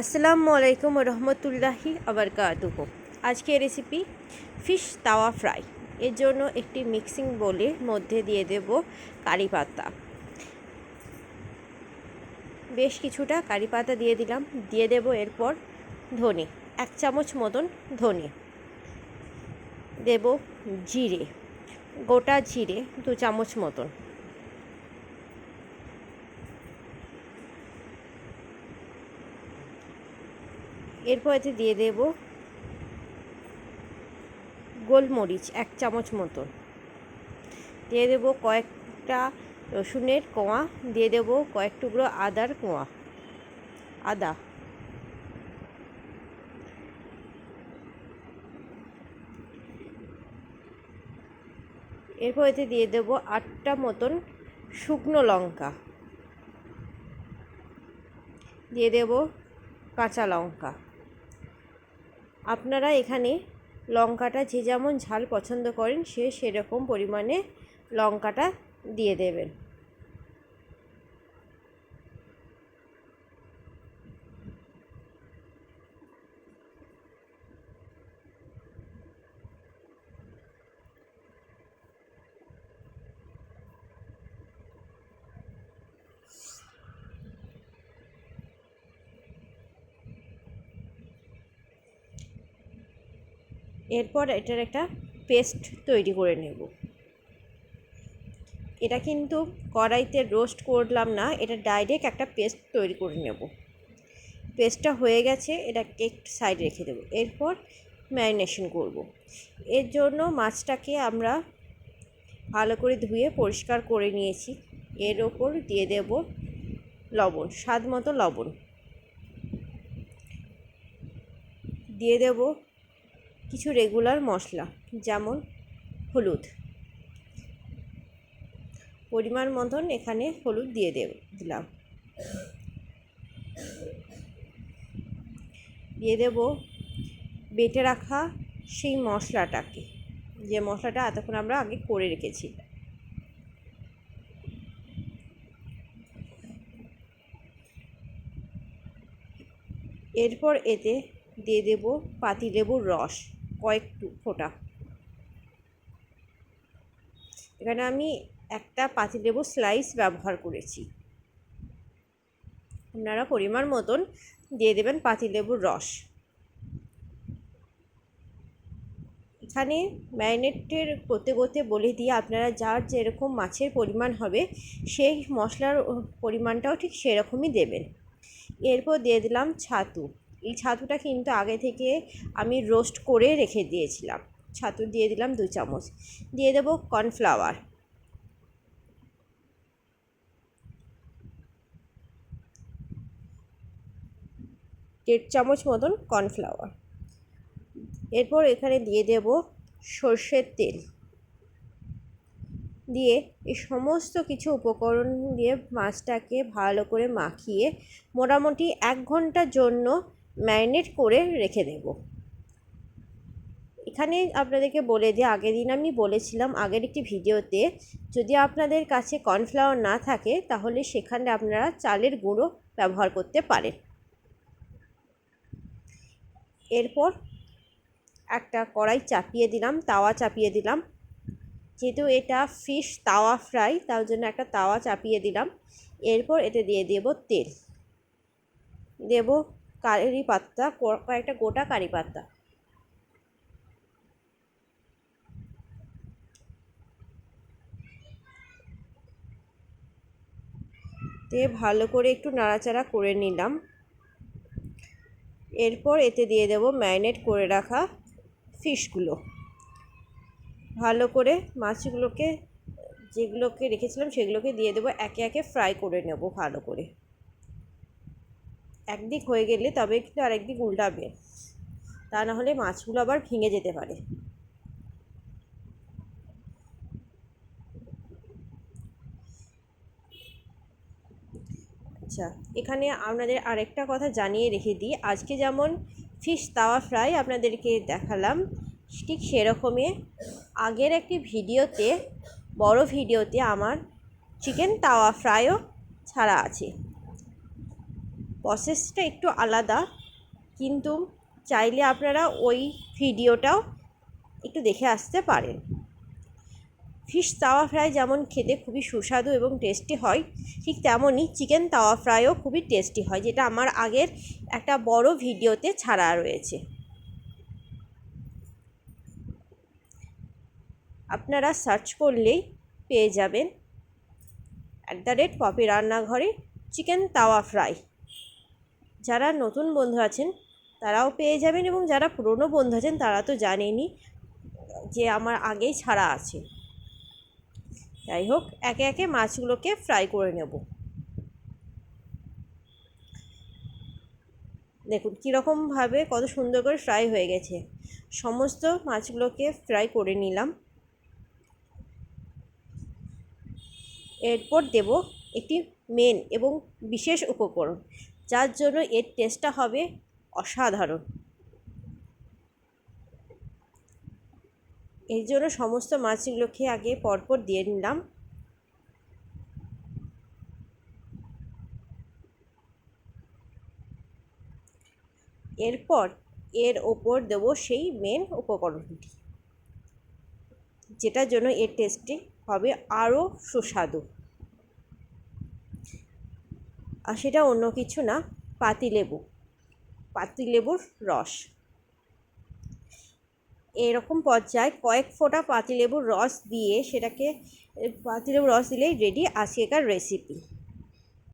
আসসালামু আলাইকুম রহমতুল্লাহি আবরকাতুহ আজকের রেসিপি ফিশ তাওয়া ফ্রাই এর জন্য একটি মিক্সিং বোলের মধ্যে দিয়ে দেব কারি পাতা। বেশ কিছুটা কারি পাতা দিয়ে দিলাম। দিয়ে দেব এরপর ধনে, এক চামচ মতন ধনে। দেব জিরে, গোটা জিরে দু চামচ মতন। এরপর এতে দিয়ে দেব গোলমরিচ, এক চামচ মতন দিয়ে দেব কয়েকটা রসুনের কোয়া, দিয়ে দেব কয়েক টুকরো আদার কোয়া, আদা। এরপর এতে দিয়ে দেব আটটা মতন শুকনো লঙ্কা। দিয়ে দেব কাঁচা লঙ্কা। আপনারা এখানে লঙ্কাটা যে যেমন ঝাল পছন্দ করেন সে সেরকম পরিমাণে লঙ্কাটা দিয়ে দেবেন। এরপর এটার একটা পেস্ট তৈরি করে নেব। এটা কিন্তু কড়াইতে রোস্ট করলাম না, এটা ডাইরেক্ট একটা পেস্ট তৈরি করে নেব। পেস্টটা হয়ে গেছে এটা কেক সাইড রেখে দেবো। এরপর ম্যারিনেশন করব। এর জন্য মাছটাকে আমরা ভালো করে ধুয়ে পরিষ্কার করে নিয়েছি। এর ওপর দিয়ে দেব লবণ, স্বাদ মতো লবণ। দিয়ে দেব কিছু রেগুলার মশলা, যেমন হলুদ। পরিমাণ মতন এখানে হলুদ দিয়ে দেব, দিলাম। দিয়ে দেব বেটে রাখা সেই মশলাটাকে, যে মশলাটা এতক্ষণ আমরা আগে করে রেখেছি। এরপর এতে দিয়ে দেব পাতিলেবুর রস। কয়েক ফোঁটা। এখানে আমি একটা পাতিলেবু স্লাইস ব্যবহার করেছি। আপনারা পরিমাণ মতন দিয়ে দেবেন পাতিলেবুর রস। এখানে ম্যারিনেটের করতে করতে বলে দিয়ে আপনারা যার যেরকম মাছের পরিমাণ হবে, সেই মশলার পরিমাণটাও ঠিক সেরকমই দেবেন। এরপর দিয়ে দিলাম ছাতু। এই ছাতুটা কিন্তু আগে থেকে আমি রোস্ট করে রেখে দিয়েছিলাম। ছাতু দিয়ে দিলাম দু চামচ। দিয়ে দেবো কর্নফ্লাওয়ার। দেড় চামচ মতন কর্নফ্লাওয়ার। এরপর এখানে দিয়ে দেব সর্ষের তেল। দিয়ে এই সমস্ত কিছু উপকরণ দিয়ে মাছটাকে ভালো করে মাখিয়ে মোটামুটি এক ঘণ্টার জন্য ম্যারিনেট করে রেখে দেব। এখানে আপনাদেরকে বলে দিই, আগের দিন আমি বলেছিলাম, আগের একটি ভিডিওতে যদি আপনাদের কাছে কর্নফ্লাওয়ার না থাকে, তাহলে সেখানে আপনারা চালের গুঁড়ো ব্যবহার করতে পারেন। এরপর একটা কড়াই চাপিয়ে দিলাম, তাওয়া চাপিয়ে দিলাম। যেহেতু এটা ফিশ তাওয়া ফ্রাই, তার জন্য একটা তাওয়া চাপিয়ে দিলাম। এরপর এতে দিয়ে দেব তেল। দেব কারি পাত্তা কয়েকটা গোটা কারি পাত্তা। দিয়ে ভালো করে একটু নাড়াচাড়া করে নিলাম। এরপর এতে দিয়ে দেব ম্যারিনেট করে রাখা ফিশগুলো। ভালো করে মাছগুলোকে, যেগুলোকে রেখেছিলাম সেগুলোকে দিয়ে দেবো, একে একে ফ্রাই করে নেব ভালো করে। একদিক হয়ে গেলে তবে কিন্তু আরেকদিক উল্টাবে। তা না হলে মাছগুলো আবার ভেঙে যেতে পারে। আচ্ছা এখানে আপনাদের আরেকটা কথা জানিয়ে রেখে দিই। আজকে যেমন ফিশ তাওয়া ফ্রাই আপনাদেরকে দেখালাম, ঠিক সেরকমই। আগের একটি ভিডিওতে, বড় ভিডিওতে আমার চিকেন তাওয়া ফ্রাইও ছাড়া আছে। প্রসেসটা একটু আলাদা, কিন্তু চাইলে আপনারা ওই ভিডিওটাও একটু দেখে আসতে পারেন। ফিশ তাওয়া ফ্রাই যেমন খেতে খুবই সুস্বাদু এবং টেস্টি হয়, ঠিক তেমনই চিকেন তাওয়া ফ্রাইও খুবই টেস্টি হয়, যেটা আমার আগের একটা বড় ভিডিওতে ছাড়া রয়েছে। আপনারা সার্চ করলেই পেয়ে যাবেন। অ্যাট দ্য রেট পপি রান্নাঘরে চিকেন তাওয়া ফ্রাই যারা নতুন বন্ধু আছেন, তারাও পেয়ে যাবেন এবং যারা পুরনো বন্ধু আছেন, তারা তো জানেনই যে আমার আগেই ছাড়া আছে। যাই হোক, একে একে মাছগুলোকে ফ্রাই করে নেব। দেখুন, কীরকমভাবে কত সুন্দর করে ফ্রাই হয়ে গেছে। সমস্ত মাছগুলোকে ফ্রাই করে নিলাম। এরপর দেব একটি মেন এবং বিশেষ উপকরণ। যার জন্য এর টেস্টটা হবে অসাধারণ। এর জন্য সমস্ত মাছগুলোকে আগে পরপর দিয়ে নিলাম। এরপর এর ওপর দেবো সেই মেন উপকরণটি, যেটার জন্য এর টেস্টটি হবে আরও সুস্বাদু। আর সেটা অন্য কিছু না পাতিলেবু পাতিলেবুর রস। এরকম পর্যায়ে কয়েক ফোঁটা পাতিলেবুর রস দিয়ে সেটাকে পাতিলেবুর রস দিলেই রেডি আজকেকার রেসিপি